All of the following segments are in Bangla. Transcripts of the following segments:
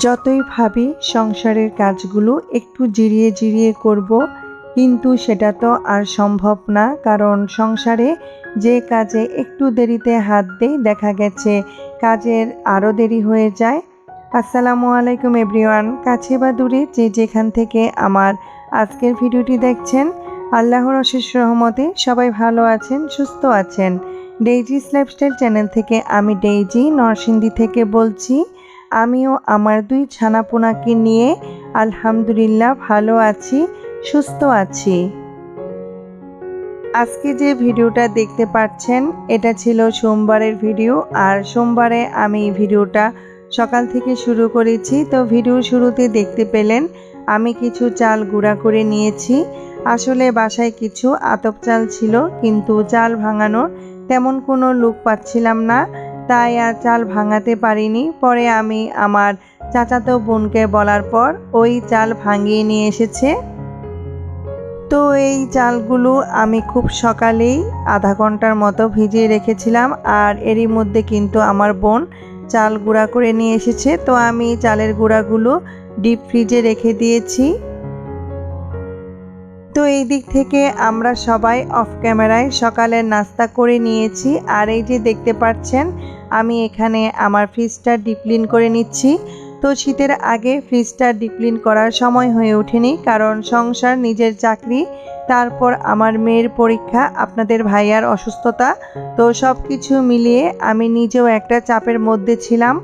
যতই ভাবি সংসারের কাজগুলো একটু জিরিয়ে জিরিয়ে করব, কিন্তু সেটা তো আর সম্ভব না, কারণ সংসারে যে কাজে একটু দেরিতে হাত দেই, দেখা গেছে কাজের আরও দেরি হয়ে যায়। আসসালামু আলাইকুম এভরিওয়ান, কাছে বা দূরে যে যেখান থেকে আমার আজকের ভিডিওটি দেখছেন, আল্লাহর অশেষ রহমতে সবাই ভালো আছেন, সুস্থ আছেন। ডেইজিস লাইফস্টাইল চ্যানেল থেকে আমি ডেইজি নরসিংদী থেকে বলছি আমিও আমার দুই ছানাপোনাকে নিয়ে আলহামদুলিল্লাহ ভালো আছি, সুস্থ আছি। আজকে যে ভিডিওটা দেখতে পাচ্ছেন, এটা ছিল সোমবারের ভিডিও, আর সোমবারে আমি ভিডিওটা সকাল থেকে শুরু করেছি। তো ভিডিও শুরুতে দেখতে পেলেন, আমি কিছু চাল গুঁড়া করে নিয়েছি। আসলে বাসায় কিছু আতপ চাল ছিল, কিন্তু চাল ভাঙানোর তেমন কোনো লুক পাচ্ছিলাম না। তাই আর চাল ভাঙাতে পারিনি। পরে আমি আমার চাচাতো বোনকে বলার পর ওই চাল ভাঙিয়ে নিয়ে এসেছে। তো এই চালগুলো আমি খুব সকালেই আধা ঘণ্টার মতো ভিজিয়ে রেখেছিলাম আর এরই মধ্যে কিন্তু আমার বোন চাল গুঁড়া করে নিয়ে এসেছে। তো আমি চালের গুঁড়াগুলো ডিপ ফ্রিজে রেখে দিয়েছি। তো এই দিক থেকে আমরা সবাই অফ ক্যামেরায় সকালের নাস্তা করে নিয়েছি। আর এই যে দেখতে পাচ্ছেন, আমি এখানে আমার ফ্রিজটা ডিপ্লিন করে নিচ্ছি। তো শীতের আগে ফ্রিজটা ডিপ্লিন করার সময় হয়ে ওঠেনি, কারণ সংসার, নিজের চাকরি, তারপর আমার মেয়ের পরীক্ষা, আপনাদের ভাইয়ার অসুস্থতা, তো সব কিছু মিলিয়ে আমি নিজেও একটা চাপের মধ্যে ছিলাম।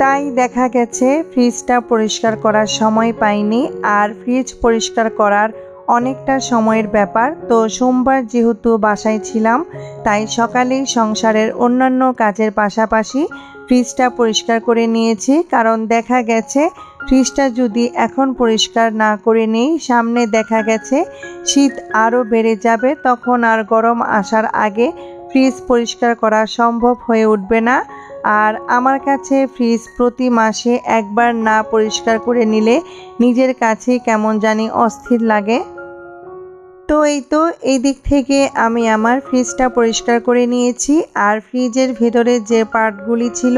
তাই দেখা গেছে, ফ্রিজটা পরিষ্কার করার সময় পাইনি, আর ফ্রিজ পরিষ্কার করার অনেকটা সময়ের ব্যাপার। তো সোমবার যেহেতু বাসায় ছিলাম, তাই সকালেই সংসারের অন্যান্য কাজের পাশাপাশি ফ্রিজটা পরিষ্কার করে নিয়েছি। কারণ দেখা গেছে, ফ্রিজটা যদি এখন পরিষ্কার না করে নেই, সামনে দেখা গেছে, শীত আরও বেড়ে যাবে, তখন আর গরম আসার আগে ফ্রিজ পরিষ্কার করা সম্ভব হয়ে উঠবে না। আর আমার কাছে ফ্রিজ প্রতি মাসে একবার না পরিষ্কার করে নিলে নিজের কাছেই কেমন জানি অস্থির লাগে। এই তো, এই দিক থেকে আমি আমার ফ্রিজটা পরিষ্কার করে নিয়েছি। আর ফ্রিজের ভেতরে যে পার্টগুলি ছিল,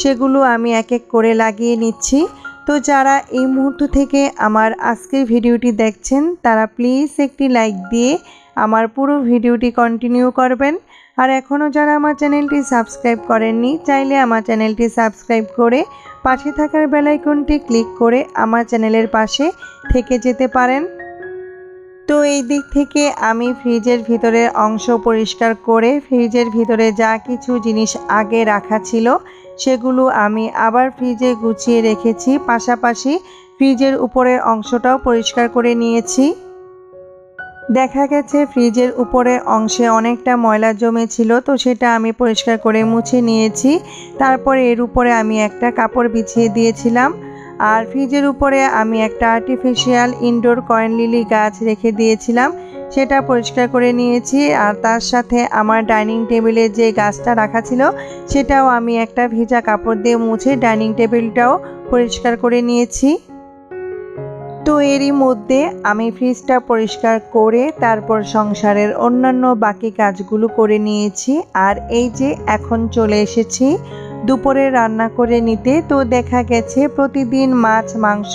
সেগুলো আমি এক এক করে লাগিয়ে নিচ্ছি। তো যারা এই মুহূর্ত থেকে আমার আজকের ভিডিওটি দেখছেন, তারা প্লিজ একটি লাইক দিয়ে আমার পুরো ভিডিওটি কন্টিনিউ করবেন। আর এখনও যারা আমার চ্যানেলটি সাবস্ক্রাইব করেননি, চাইলে আমার চ্যানেলটি সাবস্ক্রাইব করে পাশে থাকার বেলাইকনটি ক্লিক করে আমার চ্যানেলের পাশে থেকে যেতে পারেন। তো এই দিক থেকে আমি ফ্রিজের ভিতরের অংশ পরিষ্কার করে ফ্রিজের ভিতরে যা কিছু জিনিস আগে রাখা ছিল, সেগুলো আমি আবার ফ্রিজে গুছিয়ে রেখেছি। পাশাপাশি ফ্রিজের উপরের অংশটাও পরিষ্কার করে নিয়েছি। দেখা গেছে ফ্রিজের উপরের অংশে অনেকটা ময়লা জমেছিল, তো সেটা আমি পরিষ্কার করে মুছে নিয়েছি। তারপরে এর উপরে আমি একটা কাপড় বিছিয়ে দিয়েছিলাম। আর ফ্রিজের উপরে আমি একটা আর্টিফিশিয়াল ইনডোর কয়েন লিলি গাছ রেখে দিয়েছিলাম, সেটা পরিষ্কার করে নিয়েছি আর তার সাথে আমার ডাইনিং টেবিলে যে গাছটা রাখা ছিল, সেটাও আমি একটা ভেজা কাপড় দিয়ে মুছে ডাইনিং টেবিলটাও পরিষ্কার করে নিয়েছি। তো এরই মধ্যে আমি ফ্রিজটা পরিষ্কার করে তারপর সংসারের অন্যান্য বাকি কাজগুলো করে নিয়েছি আর এই যে এখন চলে এসেছি দুপুরে রান্না করে নিতে তো দেখা গেছে প্রতিদিন মাছ, মাংস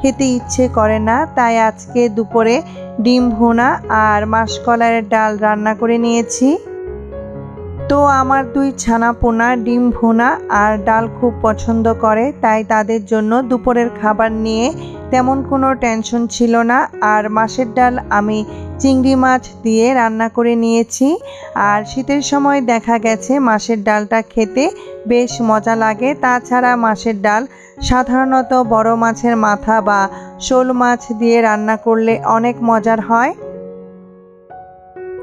খেতে ইচ্ছে করে না। তাই আজকে দুপুরে ডিম ভুনা আর মাসকলাইয়ের ডাল রান্না করে নিয়েছি। তো আমার দুই ছানা পোনা, ডিম ভুনা আর ডাল খুব পছন্দ করে, তাই তাদের জন্য দুপুরের খাবার নিয়ে তেমন কোনো টেনশন ছিল না। আর মাছের ডাল আমি চিংড়ি মাছ দিয়ে রান্না করে নিয়েছি। আর শীতের সময় দেখা গেছে মাছের ডালটা খেতে বেশ মজা লাগে। তাছাড়া মাছের ডাল সাধারণত বড় মাছের মাথা বা শোল মাছ দিয়ে রান্না করলে অনেক মজার হয়।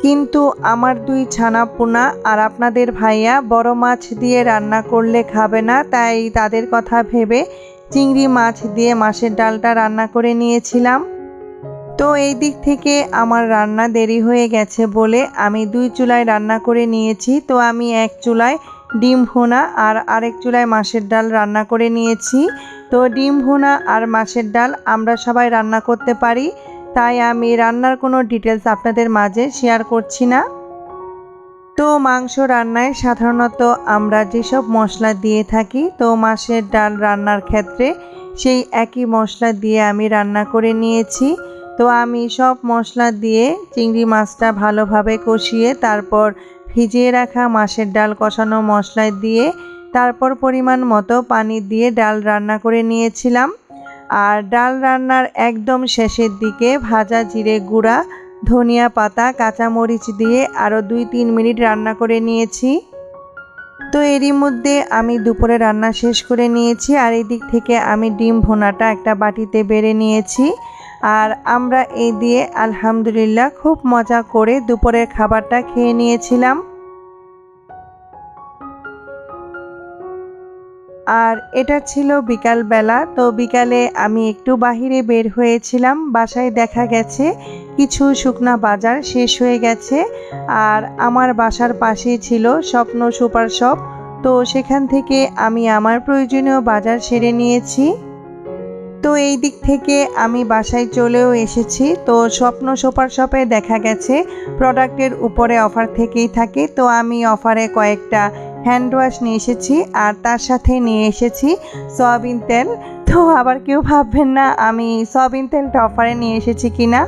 কিন্তু আমার দুই ছানা পোনা আর আপনাদের ভাইয়া বড় মাছ দিয়ে রান্না করলে খাবে না, তাই তাদের কথা ভেবে চিংড়ি মাছ দিয়ে মাছের ডালটা রান্না করে নিয়েছিলাম। তো এই দিক থেকে আমার রান্না দেরি হয়ে গেছে বলে আমি দুই চুলায় রান্না করে নিয়েছি। তো আমি এক চুলায় ডিম ভুনা আর আরেক চুলায় মাছের ডাল রান্না করে নিয়েছি। তো ডিম ভুনা আর মাছের ডাল আমরা সবাই রান্না করতে পারি। তাই আমি রান্নার কোনো ডিটেলস আপনাদের মাঝে শেয়ার করছি না। তো মাংস রান্নায় সাধারণত আমরা যেসব মশলা দিয়ে থাকি, তো মাছের ডাল রান্নার ক্ষেত্রে সেই একই মশলা দিয়ে আমি রান্না করে নিয়েছি। তো আমি সব মশলা দিয়ে চিংড়ি মাছটা ভালোভাবে কষিয়ে তারপর ভিজিয়ে রাখা মাছের ডাল কষানো মশলা দিয়ে তারপর পরিমাণ মতো পানি দিয়ে ডাল রান্না করে নিয়েছিলাম। আর ডাল রান্নার একদম শেষের দিকে ভাজা জিরে গুঁড়া, ধনিয়া পাতা, কাঁচামরিচ দিয়ে আরও দুই তিন মিনিট রান্না করে নিয়েছি। তো এরই মধ্যে আমি দুপুরে রান্না শেষ করে নিয়েছি আর এই দিক থেকে আমি ডিম ভোনাটা একটা বাটিতে বেড়ে নিয়েছি। আর আমরা এই দিয়ে আলহামদুলিল্লাহ খুব মজা করে দুপুরের খাবারটা খেয়ে নিয়েছিলাম। আর এটা ছিল বিকালবেলা, তো বিকালে আমি একটু বাহিরে বের হয়েছিলাম, বাসায় দেখা গেছে কিছু শুকনা বাজার শেষ হয়ে গেছে আর আমার বাসার পাশেই ছিল স্বপ্ন সুপার শপ, তো সেখান থেকে আমি আমার প্রয়োজনীয় বাজার সেরে নিয়েছি। তো এই দিক থেকে আমি বাসায় চলেও এসেছি, তো স্বপ্ন সুপার শপে দেখা গেছে, প্রোডাক্টের উপরে অফার থেকেই থাকে, তো আমি অফারে কয়েকটা হ্যান্ড ওয়াশ নিয়ে এসেছি আর তার সাথে নিয়ে এসেছি সয়াবিন তেল। তো আবার কেউ ভাববেন না আমি সয়াবিন তেলটা অফারে নিয়ে এসেছি কি না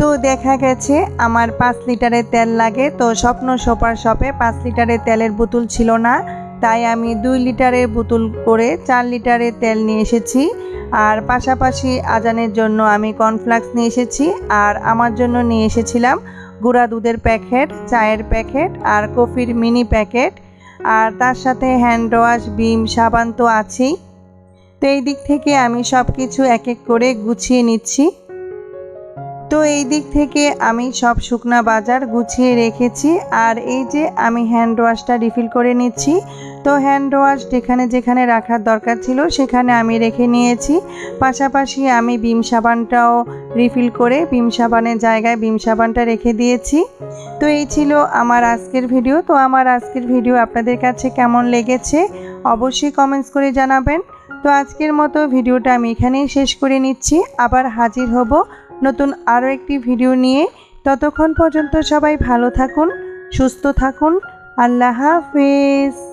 তো দেখা গেছে আমার পাঁচ লিটারের তেল লাগে। তো স্বপ্ন সোপার শপে পাঁচ লিটারের তেলের বোতল ছিল না। তাই আমি দুই লিটারের বোতল করে চার লিটারের তেল নিয়ে এসেছি। আর পাশাপাশি আজানের জন্য আমি কর্নফ্লাক্স নিয়ে এসেছি। আর আমার জন্য নিয়ে এসেছিলাম গুঁড়া দুধের প্যাকেট, চায়ের প্যাকেট আর কফির মিনি প্যাকেট। আর তার সাথে হ্যান্ড ওয়াশ বিম সাবান তো আছেই। তো এই দিক থেকে আমি সব কিছু এক এক করে গুছিয়ে নিচ্ছি। তো এই দিক থেকে আমি সব শুকনা বাজার গুছিয়ে রেখেছি। আর এই যে আমি হ্যান্ড ওয়াশটা রিফিল করে নিচ্ছি, তো হ্যান্ড ওয়াশ যেখানে যেখানে রাখার দরকার ছিল সেখানে আমি রেখে নিয়েছি। পাশাপাশি আমি বিম সাবানটাও রিফিল করে বিম সাবানের জায়গায় বিম সাবানটা রেখে দিয়েছি। তো এই ছিল আমার আজকের ভিডিও তো আমার আজকের ভিডিও আপনাদের কাছে কেমন লেগেছে অবশ্যই কমেন্টস করে জানাবেন। তো আজকের মতো ভিডিওটা আমি এখানেই শেষ করে নিচ্ছি। আবার হাজির হব নতুন আরও একটি ভিডিও নিয়ে ততক্ষণ পর্যন্ত সবাই ভালো থাকুন সুস্থ থাকুন। আল্লাহ হাফেজ।